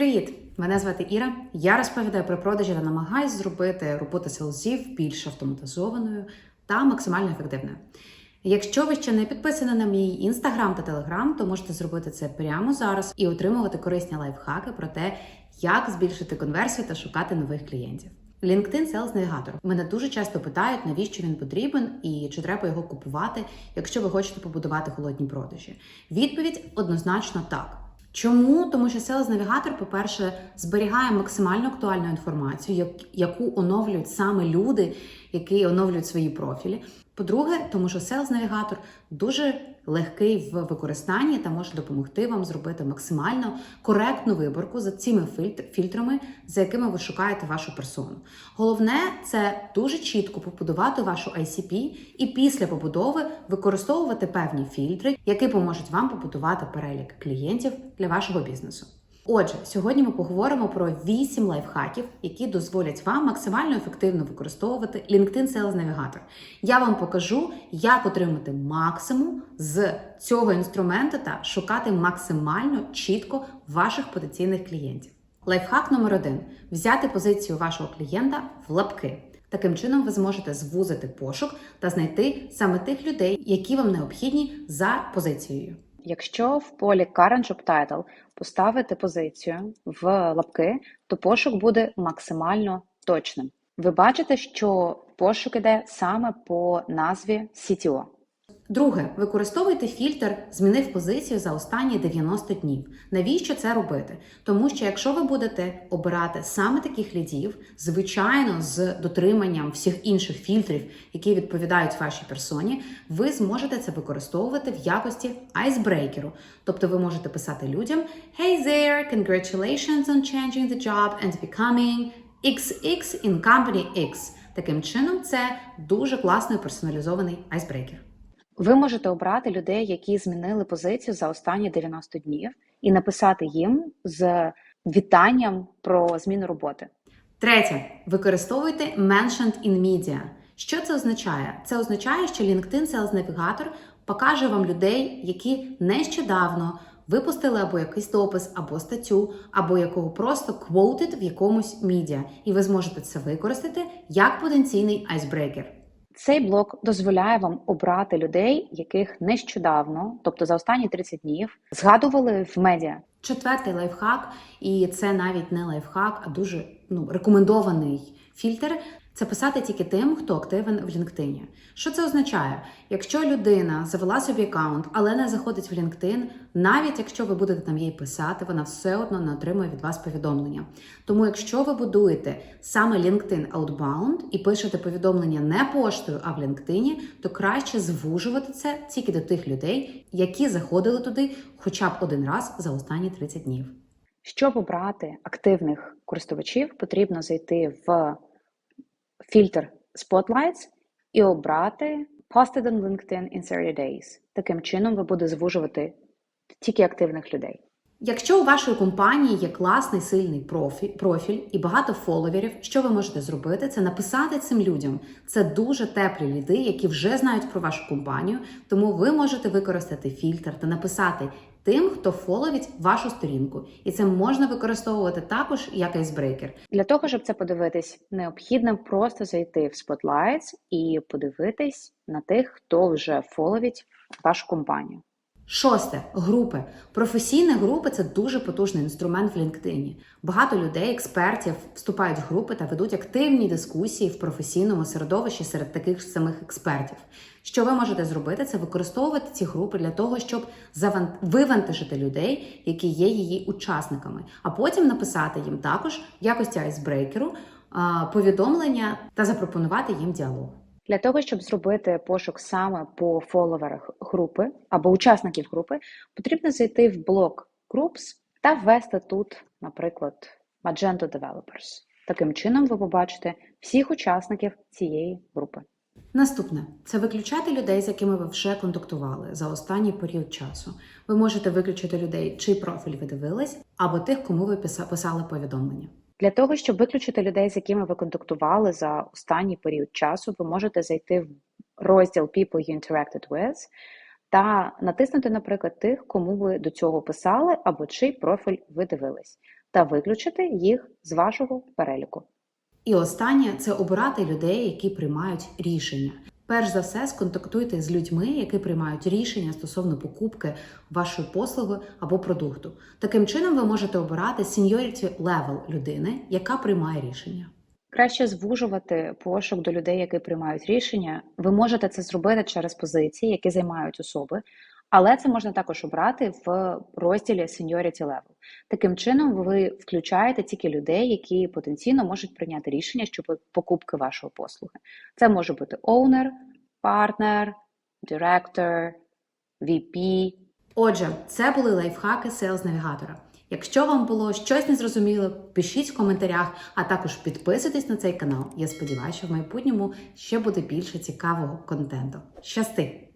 Привіт! Мене звати Іра. Я розповідаю про продажі та намагаюсь зробити роботу селзів більш автоматизованою та максимально ефективною. Якщо ви ще не підписані на мій інстаграм та телеграм, то можете зробити це прямо зараз і отримувати корисні лайфхаки про те, як збільшити конверсію та шукати нових клієнтів. LinkedIn Sales Navigator. Мене дуже часто питають, навіщо він потрібен і чи треба його купувати, якщо ви хочете побудувати холодні продажі. Відповідь однозначно так. Чому? Тому що Sales Navigator, по-перше, зберігає максимально актуальну інформацію, яку оновлюють саме люди, які оновлюють свої профілі. По-друге, тому що Sales Navigator дуже легкий в використанні та може допомогти вам зробити максимально коректну виборку за цими фільтр- фільтрами, за якими ви шукаєте вашу персону. Головне це дуже чітко побудувати вашу ICP і після побудови використовувати певні фільтри, які поможуть вам побудувати перелік клієнтів для вашого бізнесу. Отже, сьогодні ми поговоримо про 8 лайфхаків, які дозволять вам максимально ефективно використовувати LinkedIn Sales Navigator. Я вам покажу, як отримати максимум з цього інструменту та шукати максимально чітко ваших потенційних клієнтів. Лайфхак номер один: взяти позицію вашого клієнта в лапки. Таким чином, ви зможете звузити пошук та знайти саме тих людей, які вам необхідні за позицією. Якщо в полі Current Job Title поставити позицію в лапки, то пошук буде максимально точним. Ви бачите, що пошук іде саме по назві CTO. Друге, використовуйте фільтр Змінив позицію за останні 90 днів. Навіщо це робити? Тому що якщо ви будете обирати саме таких лідів, звичайно, з дотриманням всіх інших фільтрів, які відповідають вашій персоні, ви зможете це використовувати в якості айсбрейкеру. Тобто ви можете писати людям: Hey there, congratulations on changing the job and becoming XX in company X. Таким чином, це дуже класний персоналізований айсбрейкер. Ви можете обрати людей, які змінили позицію за останні 90 днів, і написати їм з вітанням про зміну роботи. Третє, використовуйте Mentioned in Media. Що це означає? Це означає, що LinkedIn Sales Navigator покаже вам людей, які нещодавно випустили або якийсь допис, або статтю, або якого просто quoted в якомусь медіа, і ви зможете це використати як потенційний айсбрейкер. Цей блок дозволяє вам обрати людей, яких нещодавно, тобто за останні 30 днів, згадували в медіа. Четвертий лайфхак, і це навіть не лайфхак, а дуже ну, рекомендований фільтр. Це писати тільки тим, хто активен в LinkedIn. Що це означає? Якщо людина завела собі аккаунт, але не заходить в LinkedIn, навіть якщо ви будете там їй писати, вона все одно не отримує від вас повідомлення. Тому, якщо ви будуєте саме LinkedIn Outbound і пишете повідомлення не поштою, а в LinkedIn, то краще звужувати це тільки до тих людей, які заходили туди хоча б один раз за останні 30 днів. Щоб обрати активних користувачів, потрібно зайти в фільтр Spotlights і обрати Posted on LinkedIn in 30 days. Таким чином ви будете звужувати тільки активних людей. Якщо у вашої компанії є класний сильний профіль, профіль і багато фоловерів, що ви можете зробити, це написати цим людям. Це дуже теплі ліди, які вже знають про вашу компанію, тому ви можете використати фільтр та написати тим, хто фоловить вашу сторінку. І це можна використовувати також як айсбрейкер. Для того, щоб це подивитись, необхідно просто зайти в Spotlights і подивитись на тих, хто вже фоловить вашу компанію. Шосте групи. Професійні групи це дуже потужний інструмент в LinkedIn. Багато людей, експертів, вступають в групи та ведуть активні дискусії в професійному середовищі серед таких самих експертів. Що ви можете зробити, це використовувати ці групи для того, щоб вивантажити людей, які є її учасниками, а потім написати їм також в якості айсбрейкеру повідомлення та запропонувати їм діалог. Для того, щоб зробити пошук саме по фоловерах групи або учасників групи, потрібно зайти в блок Groups та ввести тут, наприклад, Magento Developers. Таким чином ви побачите всіх учасників цієї групи. Наступне це виключати людей, з якими ви вже контактували за останній період часу. Ви можете виключити людей, чий профіль ви дивились, або тих, кому ви писа- писали повідомлення. Для того, щоб виключити людей, з якими ви контактували за останній період часу, ви можете зайти в розділ People you interacted with та натиснути, наприклад, тих, кому ви до цього писали або чий профіль ви дивились. та виключити їх з вашого переліку. І останнє це обирати людей, які приймають рішення. Перш за все, сконтактуйте з людьми, які приймають рішення стосовно покупки вашої послуги або продукту. Таким чином, ви можете обирати seniority level людини, яка приймає рішення. Краще звужувати пошук до людей, які приймають рішення. Ви можете це зробити через позиції, які займають особи, але це можна також обрати в розділі Seniority Level. Таким чином, ви включаєте тільки людей, які потенційно можуть прийняти рішення щодо покупки вашої послуги. Це може бути owner, партнер, директор, VP. Отже, це були лайфхаки Sales навігатора. Якщо вам було щось незрозуміло, пишіть в коментарях, а також підписуйтесь на цей канал. Я сподіваюся, що в майбутньому ще буде більше цікавого контенту. Щасти!